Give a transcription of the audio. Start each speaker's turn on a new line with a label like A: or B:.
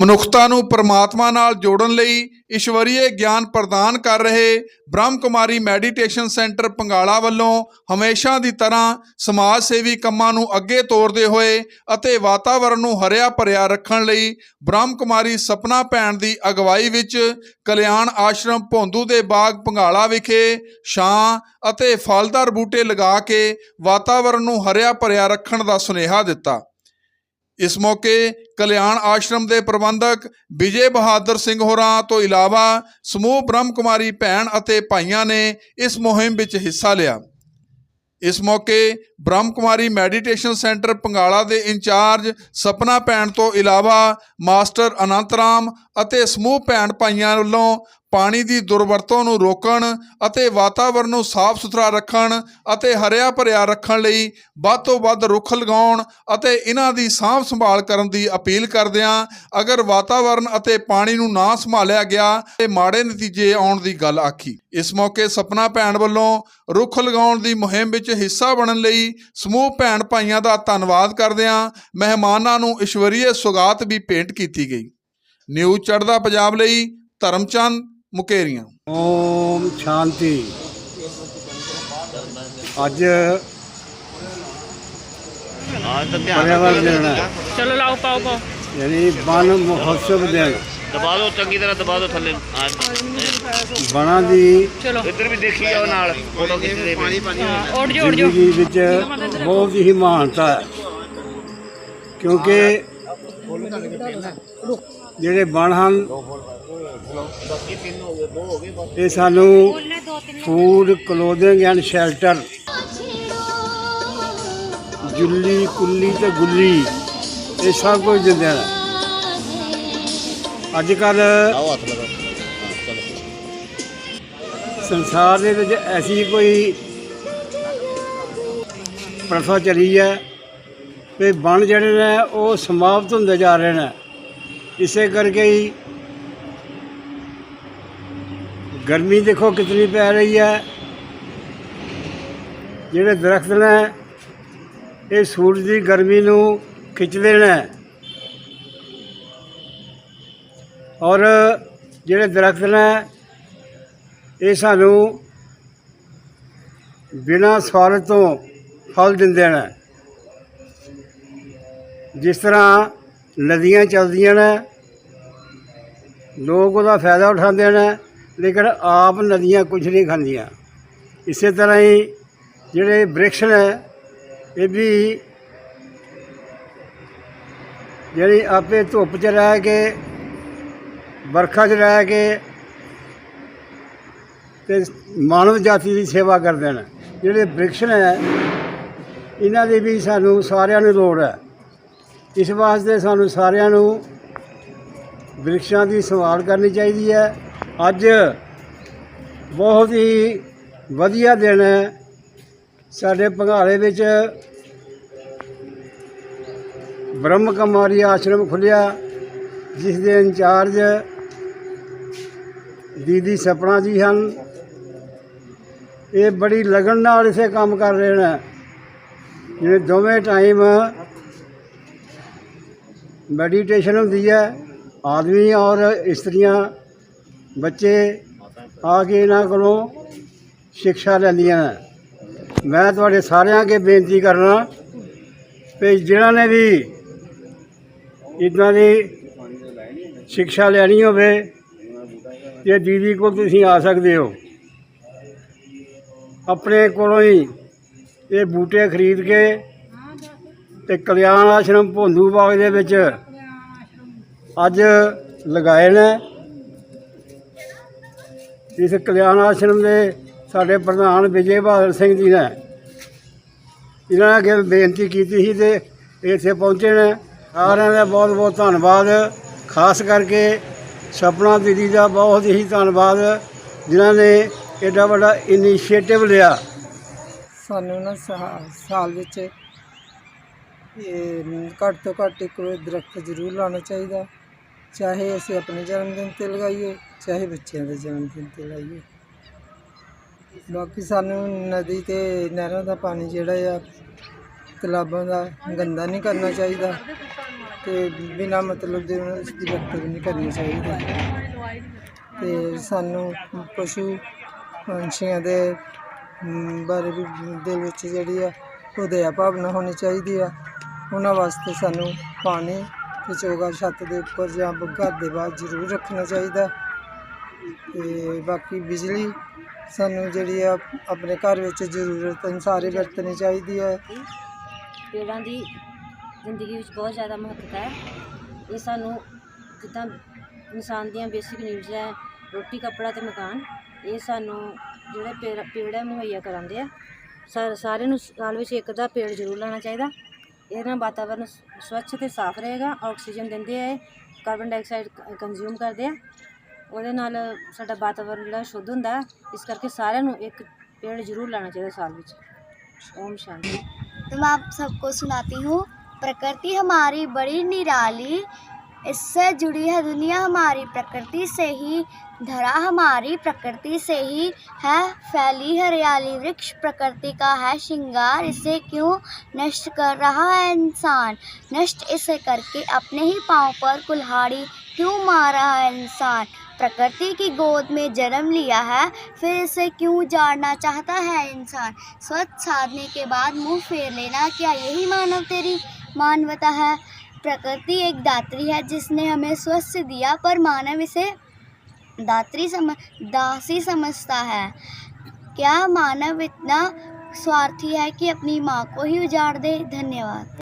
A: ਮਨੁੱਖਤਾ ਨੂੰ ਪਰਮਾਤਮਾ ਨਾਲ ਜੋੜਨ ਲਈ ਈਸ਼ਵਰੀਏ ਗਿਆਨ ਪ੍ਰਦਾਨ ਕਰ ਰਹੇ ਬ੍ਰਹਮ ਕੁਮਾਰੀ ਮੈਡੀਟੇਸ਼ਨ ਸੈਂਟਰ ਪੰਗਾਲਾ ਵੱਲੋਂ ਹਮੇਸ਼ਾ ਦੀ ਤਰ੍ਹਾਂ ਸਮਾਜ ਸੇਵੀ ਕੰਮਾਂ ਨੂੰ ਅੱਗੇ ਤੋਰਦੇ ਹੋਏ ਅਤੇ ਵਾਤਾਵਰਣ ਨੂੰ ਹਰਿਆ ਭਰਿਆ ਰੱਖਣ ਲਈ ਬ੍ਰਹਮ ਕੁਮਾਰੀ ਸਪਨਾ ਭੈਣ ਦੀ ਅਗਵਾਈ ਵਿੱਚ ਕਲਿਆਣ ਆਸ਼ਰਮ ਭੋਂਦੂ ਦੇ ਬਾਗ ਪੰਗਾਲਾ ਵਿਖੇ ਛਾਂ ਅਤੇ ਫਲਦਾਰ ਬੂਟੇ ਲਗਾ ਕੇ ਵਾਤਾਵਰਣ ਨੂੰ ਹਰਿਆ ਭਰਿਆ ਰੱਖਣ ਦਾ ਸੁਨੇਹਾ ਦਿੱਤਾ। ਇਸ ਮੌਕੇ ਕਲਿਆਣ ਆਸ਼ਰਮ ਦੇ ਪ੍ਰਬੰਧਕ ਵਿਜੇ ਬਹਾਦਰ ਸਿੰਘ ਹੋਰਾਂ ਤੋਂ ਇਲਾਵਾ ਸਮੂਹ ਬ੍ਰਹਮ ਕੁਮਾਰੀ ਭੈਣ ਅਤੇ ਭਾਈਆਂ ਨੇ ਇਸ ਮੁਹਿੰਮ ਵਿੱਚ ਹਿੱਸਾ ਲਿਆ। ਇਸ ਮੌਕੇ ਬ੍ਰਹਮ ਕੁਮਾਰੀ ਮੈਡੀਟੇਸ਼ਨ ਸੈਂਟਰ ਪੰਗਾਲਾ ਦੇ ਇੰਚਾਰਜ ਸਪਨਾ ਭੈਣ ਤੋਂ ਇਲਾਵਾ ਮਾਸਟਰ ਅਨੰਤ ਰਾਮ ਅਤੇ ਸਮੂਹ ਭੈਣ ਭਾਈਆਂ ਵੱਲੋਂ ਪਾਣੀ ਦੀ ਦੁਰਵਰਤੋਂ ਨੂੰ ਰੋਕਣ ਅਤੇ ਵਾਤਾਵਰਣ ਨੂੰ ਸਾਫ਼ ਸੁਥਰਾ ਰੱਖਣ ਅਤੇ ਹਰਿਆ ਭਰਿਆ ਰੱਖਣ ਲਈ ਵੱਧ ਤੋਂ ਵੱਧ ਰੁੱਖ ਲਗਾਉਣ ਅਤੇ ਇਹਨਾਂ ਦੀ ਸਾਂਭ ਸੰਭਾਲ ਕਰਨ ਦੀ ਅਪੀਲ ਕਰਦਿਆਂ ਅਗਰ ਵਾਤਾਵਰਣ ਅਤੇ ਪਾਣੀ ਨੂੰ ਨਾ ਸੰਭਾਲਿਆ ਗਿਆ ਤੇ ਮਾੜੇ ਨਤੀਜੇ ਆਉਣ ਦੀ ਗੱਲ ਆਖੀ। ਇਸ ਮੌਕੇ ਸਪਨਾ ਭੈਣ ਵੱਲੋਂ ਰੁੱਖ ਲਗਾਉਣ ਦੀ ਮੁਹਿੰਮ ਵਿੱਚ ਹਿੱਸਾ ਬਣਨ ਲਈ ਸਮੂਹ ਭੈਣ ਭਾਈਆਂ ਦਾ ਧੰਨਵਾਦ ਕਰਦੇ ਹਾਂ। ਮਹਿਮਾਨਾਂ ਨੂੰ ਈਸ਼ਵਰੀਏ ਸੁਗਾਤ ਵੀ ਭੇਂਟ ਕੀਤੀ ਗਈ। ਨਿਊਜ਼ ਚੜਦਾ ਪੰਜਾਬ ਲਈ ਧਰਮਚੰਦ ਮੁਕੇਰੀਆਂ।
B: ਓਮ ਸ਼ਾਂਤੀ। ਅੱਜ ਪਰਿਆਵਰਨ ਦਿਨ
C: ਚਲੋ ਲਾਓ ਪਾਓ ਪਾਓ।
B: ਯਾਨੀ ਵਨ ਮਹੋਤਸਵ ਦਿਨ।
D: ਦਬਾ ਦਿਓ ਚੰਗੀ ਤਰ੍ਹਾਂ ਦਬਾ ਦਿਓ ਥੱਲੇ
B: ਬਣਾ ਦੀ।
D: ਇੱਧਰ ਵੀ ਦੇਖੀ ਜਾਓ ਨਾਲ। ਫੋਟੋ ਖਿੱਚਦੇ ਦੇ
C: ਪਾਣੀ ਪਾਣੀ ਜੋ ਉੜ ਜੋ।
B: ਜ਼ਿੰਦਗੀ ਵਿੱਚ ਬਹੁਤ ਹੀ ਮਹਾਨਤਾ ਹੈ। ਕਿਉਂਕਿ ਜਿਹੜੇ ਬਣ ਹਨ ਇਹ ਸਾਨੂੰ ਫੂਡ ਕਲੋਦਿੰਗ ਐਂਡ ਸ਼ੈਲਟਰ ਜੁੱਲੀ ਕੁੱਲੀ ਤੇ ਗੁੱਲੀ ਇਹ ਸਭ ਕੁਝ ਦਿੰਦੇ ਨੇ ਅੱਜ ਕੱਲ ਆਓ ਹੱਥ ਲਗਾਓ ਸੰਸਾਰ ਦੇ ਵਿੱਚ ਐਸੀ ਕੋਈ ਪ੍ਰਥਾ ਚਲੀ ਹੈ ਕਿ ਬਣ ਜਿਹੜੇ ਨੇ ਉਹ ਸਮਾਪਤ ਹੁੰਦੇ ਜਾ ਰਹੇ ਨੇ। ਇਸੇ ਕਰਕੇ ਹੀ ਗਰਮੀ ਦੇਖੋ ਕਿਤਨੀ ਪੈ ਰਹੀ ਹੈ। ਜਿਹੜੇ ਦਰਖਤ ਨੇ, ਇਹ ਸੂਰਜ ਦੀ ਗਰਮੀ ਨੂੰ ਖਿੱਚਦੇ ਨੇ। ਔਰ ਜਿਹੜੇ ਦਰਖਤ ਨੇ ਇਹ ਸਾਨੂੰ ਬਿਨਾਂ ਸਵਾਰਥ ਤੋਂ ਫਲ ਦਿੰਦੇ ਨੇ। ਜਿਸ ਤਰ੍ਹਾਂ ਨਦੀਆਂ ਚੱਲਦੀਆਂ ਨੇ, ਲੋਕ ਉਹਦਾ ਫਾਇਦਾ ਉਠਾਉਂਦੇ ਨੇ, ਲੇਕਿਨ ਆਪ ਨਦੀਆਂ ਕੁਝ ਨਹੀਂ ਖਾਂਦੀਆਂ। ਇਸੇ ਤਰ੍ਹਾਂ ਹੀ ਜਿਹੜੇ ਬ੍ਰਿਕਸ਼ ਨੇ, ਇਹ ਵੀ ਜਿਹੜੀ ਆਪੇ ਧੁੱਪ 'ਚ ਰਹਿ ਕੇ, ਵਰਖਾ 'ਚ ਰਹਿ ਕੇ ਤੇ ਮਾਨਵ ਜਾਤੀ ਦੀ ਸੇਵਾ ਕਰਦੇ ਨੇ। ਜਿਹੜੇ ਬ੍ਰਿਕਸ਼ ਨੇ, ਇਹਨਾਂ ਦੀ ਵੀ ਸਾਨੂੰ ਸਾਰਿਆਂ ਨੂੰ ਲੋੜ ਹੈ। ਇਸ ਵਾਸਤੇ ਸਾਨੂੰ ਸਾਰਿਆਂ ਨੂੰ ਬ੍ਰਿਕਸ਼ਾਂ ਦੀ ਸੰਭਾਲ ਕਰਨੀ ਚਾਹੀਦੀ ਹੈ। ਅੱਜ ਬਹੁਤ ਹੀ ਵਧੀਆ ਦਿਨ ਹੈ। ਸਾਡੇ ਭੰਗਾਲੇ ਵਿੱਚ ਬ੍ਰਹਮ ਕੁਮਾਰੀ ਆਸ਼ਰਮ ਖੁੱਲਿਆ ਜਿਸ ਦੇ ਇੰਚਾਰਜ ਦੀਦੀ ਸਪਨਾ ਜੀ ਹਨ। ਇਹ ਬੜੀ ਲਗਨ ਨਾਲ ਇਸੇ ਕੰਮ ਕਰ ਰਹੇ ਨੇ। ਜਿਵੇਂ ਦੋਵੇਂ ਟਾਈਮ ਮੈਡੀਟੇਸ਼ਨ ਹੁੰਦੀ ਹੈ, ਆਦਮੀ ਔਰ ਇਸਤਰੀਆਂ, ਬੱਚੇ ਆ ਕੇ ਇਹਨਾਂ ਕੋਲੋਂ ਸਿੱਖਿਆ ਲੈਂਦੀਆਂ ਨੇ। ਮੈਂ ਤੁਹਾਡੇ ਸਾਰਿਆਂ ਅੱਗੇ ਬੇਨਤੀ ਕਰਨਾ ਕਿ ਜਿਨ੍ਹਾਂ ਨੇ ਵੀ ਇਦਾਂ ਦੀ ਸਿੱਖਿਆ ਲੈਣੀ ਹੋਵੇ, ਇਹ ਦੀਦੀ ਕੋਲ ਤੁਸੀਂ ਆ ਸਕਦੇ ਹੋ। ਆਪਣੇ ਕੋਲੋਂ ਹੀ ਇਹ ਬੂਟੇ ਖਰੀਦ ਕੇ ਤੇ ਕਲਿਆਣ ਆਸ਼ਰਮ ਭੋਂਦੂ ਬਾਗ ਦੇ ਵਿੱਚ ਅੱਜ ਲਗਾਏ ਨੇ। ਇਸ ਕਲਿਆਣ ਆਸ਼ਰਮ ਦੇ ਸਾਡੇ ਪ੍ਰਧਾਨ ਵਿਜੇ ਬਹਾਦਰ ਸਿੰਘ ਜੀ ਨੇ ਇਹਨਾਂ ਨੇ ਅੱਗੇ ਬੇਨਤੀ ਕੀਤੀ ਸੀ ਤੇ ਇੱਥੇ ਪਹੁੰਚੇ ਨੇ। ਸਾਰਿਆਂ ਦਾ ਬਹੁਤ ਬਹੁਤ ਧੰਨਵਾਦ। ਖਾਸ ਕਰਕੇ ਸਪਨਾ ਦੀਦੀ ਦਾ ਬਹੁਤ ਹੀ ਧੰਨਵਾਦ, ਜਿਨ੍ਹਾਂ ਨੇ ਐਡਾ ਵੱਡਾ ਇਨੀਸ਼ੀਏਟਿਵ ਲਿਆ।
E: ਸਾਨੂੰ ਨਾ ਸਾ- ਸਾਲ ਵਿੱਚ ਇਹ ਘੱਟ ਤੋਂ ਘੱਟ ਇੱਕ ਦਰਖਤ ਜ਼ਰੂਰ ਲਾਉਣਾ ਚਾਹੀਦਾ। ਚਾਹੇ ਅਸੀਂ ਆਪਣੇ ਜਨਮ ਦਿਨ ਤੇ ਲਗਾਈਏ, ਚਾਹੇ ਬੱਚਿਆਂ ਦੇ ਜਨਮ ਦਿਨ ਤੇ ਲਾਈਏ ਬਾਕੀ ਸਾਨੂੰ ਨਦੀ ਤੇ ਨਹਿਰਾਂ ਦਾ ਪਾਣੀ ਜਿਹੜਾ ਆ, ਤਲਾਬਾਂ ਦਾ ਗੰਦਾ ਨਹੀਂ ਕਰਨਾ ਚਾਹੀਦਾ ਤੇ ਬਿਨਾਂ ਮਤਲਬ ਦੇ ਉਹਨਾਂ ਦੀ ਵਰਤੋਂ ਨਹੀਂ ਕਰਨੀ ਚਾਹੀਦੀ। ਤੇ ਸਾਨੂੰ ਪਸ਼ੂ ਪੰਛੀਆਂ ਦੇ ਬਾਰੇ ਵੀ ਦਿਲ ਵਿੱਚ ਜਿਹੜੀ ਆ ਉਹ ਦਇਆ ਭਾਵਨਾ ਹੋਣੀ ਚਾਹੀਦੀ ਆ। ਉਹਨਾਂ ਵਾਸਤੇ ਸਾਨੂੰ ਪਾਣੀ ਤੇ ਚੋਗਾ ਛੱਤ ਦੇ ਉੱਪਰ ਜਾਂ ਘਰ ਦੇ ਬਾਹਰ ਜ਼ਰੂਰ ਰੱਖਣਾ ਚਾਹੀਦਾ। ਅਤੇ ਬਾਕੀ ਬਿਜਲੀ ਸਾਨੂੰ ਜਿਹੜੀ ਆ, ਆਪਣੇ ਘਰ ਵਿੱਚ ਜ਼ਰੂਰਤ ਅਨੁਸਾਰ ਵਰਤਣੀ ਚਾਹੀਦੀ ਹੈ
F: ਪੇੜਾਂ ਦੀ ਜ਼ਿੰਦਗੀ ਵਿੱਚ ਬਹੁਤ ਜ਼ਿਆਦਾ ਮਹੱਤਤਾ ਹੈ। ਇਹ ਸਾਨੂੰ ਜਿੱਦਾਂ ਇਨਸਾਨ ਦੀਆਂ ਬੇਸਿਕ ਨੀਡਸ ਹੈ, ਰੋਟੀ, ਕੱਪੜਾ ਤੇ ਮਕਾਨ। ਇਹ ਸਾਨੂੰ ਜਿਹੜੇ ਪੇੜ ਪੇੜ ਹੈ ਮੁਹੱਈਆ ਕਰਾਉਂਦੇ ਆ ਸਾ- ਸਾਰਿਆਂ ਨੂੰ ਸਾਲ ਵਿੱਚ ਇੱਕ ਦਾ ਪੇੜ ਜ਼ਰੂਰ ਲਾਉਣਾ ਚਾਹੀਦਾ ਇਹਦੇ ਨਾਲ ਵਾਤਾਵਰਨ ਸ- ਸਵੱਛ ਤੇ ਸਾਫ਼ ਰਹੇਗਾ ਆਕਸੀਜਨ ਦਿੰਦੇ ਆ ਇਹ, ਕਾਰਬਨ ਡਾਈਆਕਸਾਈਡ ਕੰਜ਼ਿਊਮ ਕਰਦੇ ਆ ਉਹਦੇ ਨਾਲ ਸਾਡਾ ਵਾਤਾਵਰਨ ਜਿਹੜਾ ਸ਼ੁੱਧ ਹੁੰਦਾ ਹੈ। ਇਸ ਕਰਕੇ ਸਾਰਿਆਂ ਨੂੰ ਇੱਕ ਪੇੜ ਜ਼ਰੂਰ ਲਾਉਣਾ ਚਾਹੀਦਾ ਸਾਲ ਵਿੱਚ ਓਮ ਸ਼ਾਂਤੀ
G: तो मैं आप सबको सुनाती हूँ प्रकृति हमारी बड़ी निराली इससे जुड़ी है दुनिया हमारी, प्रकृति से ही, धरा हमारी, प्रकृति से ही है, फैली हरियाली वृक्ष, प्रकृति का है श्रृंगार, इसे क्यों नष्ट कर रहा है इंसान? नष्ट इसे करके अपने ही पाँव पर कुल्हाड़ी क्यों मार रहा है इंसान? प्रकृति की गोद में जन्म लिया है, फिर इसे क्यों जाड़ना चाहता है इंसान? स्वच्छ साधने के बाद मुँह फेर लेना, क्या यही मानव तेरी मानवता है? प्रकृति एक दात्री है जिसने हमें स्वस्थ दिया, पर मानव इसे दात्री सम दासी समझता है। क्या मानव इतना स्वार्थी है कि अपनी माँ को ही उजाड़ दे? धन्यवाद।